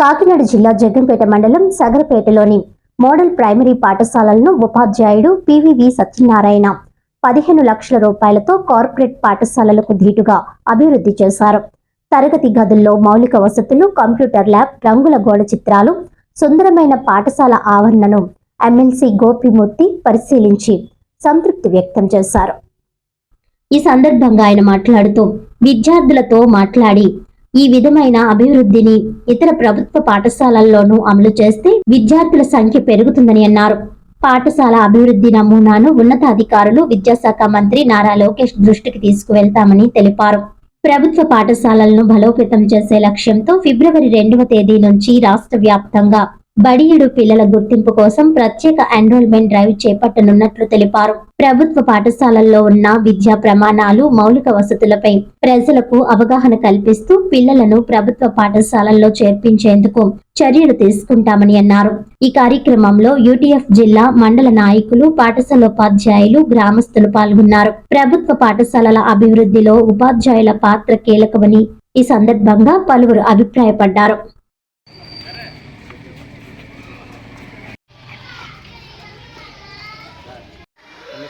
కాకినాడ జిల్లా జగ్గంపేట మండలం సగరపేటలోని model primary పాఠశాలలను ఉపాధ్యాయుడు పివివి సత్యనారాయణ పదిహేను లక్షల రూపాయలతో కార్పొరేట్ పాఠశాలలకు ధీటుగా అభివృద్ధి చేశారు. తరగతి గదుల్లో మౌలిక వసతులు కంప్యూటర్ ల్యాబ్ రంగుల గోడ చిత్రాలు సుందరమైన పాఠశాల ఆవరణను ఎమ్మెల్సీ గోపిమూర్తి పరిశీలించి సంతృప్తి వ్యక్తం చేశారు. ఈ సందర్భంగా ఆయన మాట్లాడుతూ విద్యార్థులతో మాట్లాడి ఈ విధమైన అభివృద్ధిని ఇతర ప్రభుత్వ పాఠశాలల్లోనూ అమలు చేస్తే విద్యార్థుల సంఖ్య పెరుగుతుందని అన్నారు. పాఠశాల అభివృద్ధి నమూనాను ఉన్నతాధికారులు విద్యాశాఖ మంత్రి నారా లోకేష్ దృష్టికి తీసుకువెళ్తామని తెలిపారు. ప్రభుత్వ పాఠశాలలను బలోపేతం చేసే లక్ష్యంతో ఫిబ్రవరి రెండవ తేదీ నుంచి రాష్ట్ర వ్యాప్తంగా బడియుడు పిల్లల గుర్తింపు కోసం ప్రత్యేక ఎన్రోల్మెంట్ డ్రైవ్ చేపట్టనున్నట్లు తెలిపారు. ప్రభుత్వ పాఠశాలల్లో ఉన్న విద్యా ప్రమాణాలు మౌలిక వసతులపై ప్రజలకు అవగాహన కల్పిస్తూ పిల్లలను ప్రభుత్వ పాఠశాలల్లో చేర్పించేందుకు చర్యలు తీసుకుంటామని అన్నారు. ఈ కార్యక్రమంలో యూటీఎఫ్ జిల్లా మండల నాయకులు పాఠశాల ఉపాధ్యాయులు గ్రామస్తులు పాల్గొన్నారు. ప్రభుత్వ పాఠశాలల అభివృద్ధిలో ఉపాధ్యాయుల పాత్ర కీలకమని ఈ సందర్భంగా పలువురు అభిప్రాయపడ్డారు.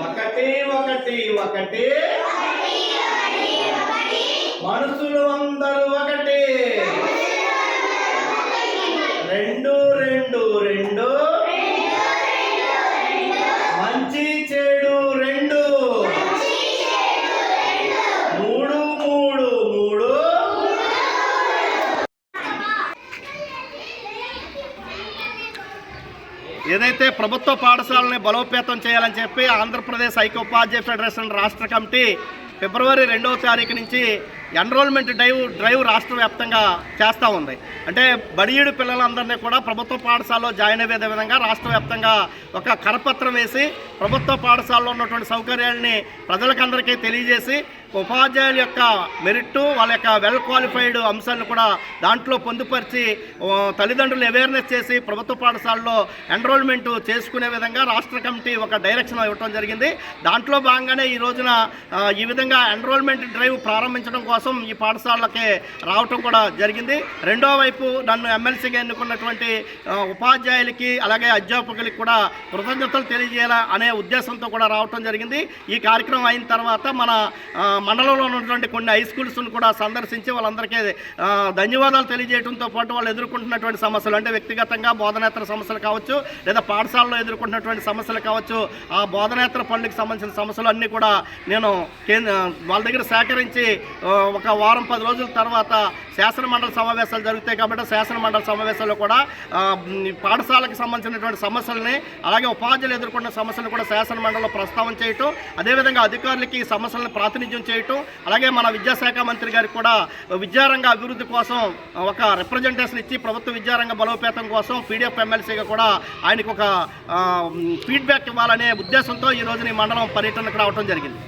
ఒకటి ఒకటి ఒకటి. మనుషులు అందరూ ఏదైతే ప్రభుత్వ పాఠశాలని బలోపేతం చేయాలని చెప్పి ఆంధ్రప్రదేశ్ ఐక్యోపాధ్యాయ ఫెడరేషన్ రాష్ట్ర కమిటీ ఫిబ్రవరి రెండవ తారీఖు నుంచి ఎన్రోల్మెంట్ డ్రైవ్ డ్రైవ్ రాష్ట్ర వ్యాప్తంగా చేస్తూ ఉంది. అంటే బడియుడు పిల్లలందరినీ కూడా ప్రభుత్వ పాఠశాలలో జాయిన్ అయ్యే విధంగా రాష్ట్ర వ్యాప్తంగా ఒక కరపత్రం వేసి ప్రభుత్వ పాఠశాలలో ఉన్నటువంటి సౌకర్యాలని ప్రజలకందరికీ తెలియజేసి ఉపాధ్యాయుల యొక్క మెరిట్ వాళ్ళ యొక్క వెల్ క్వాలిఫైడ్ అంశాలను కూడా దాంట్లో పొందుపరిచి తల్లిదండ్రులు అవేర్నెస్ చేసి ప్రభుత్వ పాఠశాలలో ఎన్రోల్మెంట్ చేసుకునే విధంగా రాష్ట్ర కమిటీ ఒక డైరెక్షన్ ఇవ్వడం జరిగింది. దాంట్లో భాగంగానే ఈ రోజున ఈ విధంగా ఎన్రోల్మెంట్ డ్రైవ్ ప్రారంభించడం కోసం ఈ పాఠశాలకి రావటం కూడా జరిగింది. రెండో వైపు నన్ను ఎమ్మెల్సీగా ఎన్నుకున్నటువంటి ఉపాధ్యాయులకి అలాగే అధ్యాపకులకి కూడా కృతజ్ఞతలు తెలియజేయాలా అనే ఉద్దేశంతో కూడా రావటం జరిగింది. ఈ కార్యక్రమం అయిన తర్వాత మన మండలంలో ఉన్నటువంటి కొన్ని హై స్కూల్స్ను కూడా సందర్శించి వాళ్ళందరికీ ధన్యవాదాలు తెలియజేయడంతో పాటు వాళ్ళు ఎదుర్కొంటున్నటువంటి సమస్యలు అంటే వ్యక్తిగతంగా బోధనేతర సమస్యలు కావచ్చు లేదా పాఠశాలలో ఎదుర్కొంటున్నటువంటి సమస్యలు కావచ్చు ఆ బోధనేతర పనులకు సంబంధించిన సమస్యలు అన్నీ కూడా నేను కేంద్ర వాళ్ళ దగ్గర సేకరించి ఒక వారం పది రోజుల తర్వాత శాసనమండలి సమావేశాలు జరుగుతాయి కాబట్టి శాసనమండలి సమావేశాల్లో కూడా పాఠశాలకు సంబంధించినటువంటి సమస్యలని అలాగే ఉపాధ్యాయులు ఎదుర్కొన్న సమస్యలను కూడా శాసనమండలిలో ప్రస్తావన చేయటం అదేవిధంగా అధికారులకి ఈ సమస్యలను ప్రాతినిధ్యం చేయటం అలాగే మన విద్యాశాఖ మంత్రి గారికి కూడా విద్యారంగ అభివృద్ధి కోసం ఒక రిప్రజెంటేషన్ ఇచ్చి ప్రభుత్వ విద్యారంగ బలోపేతం కోసం పీడిఎఫ్ ఎమ్మెల్సీగా కూడా ఆయనకు ఒక ఫీడ్బ్యాక్ ఇవ్వాలనే ఉద్దేశంతో ఈ రోజున ఈ మండలం పర్యటనకు రావడం జరిగింది.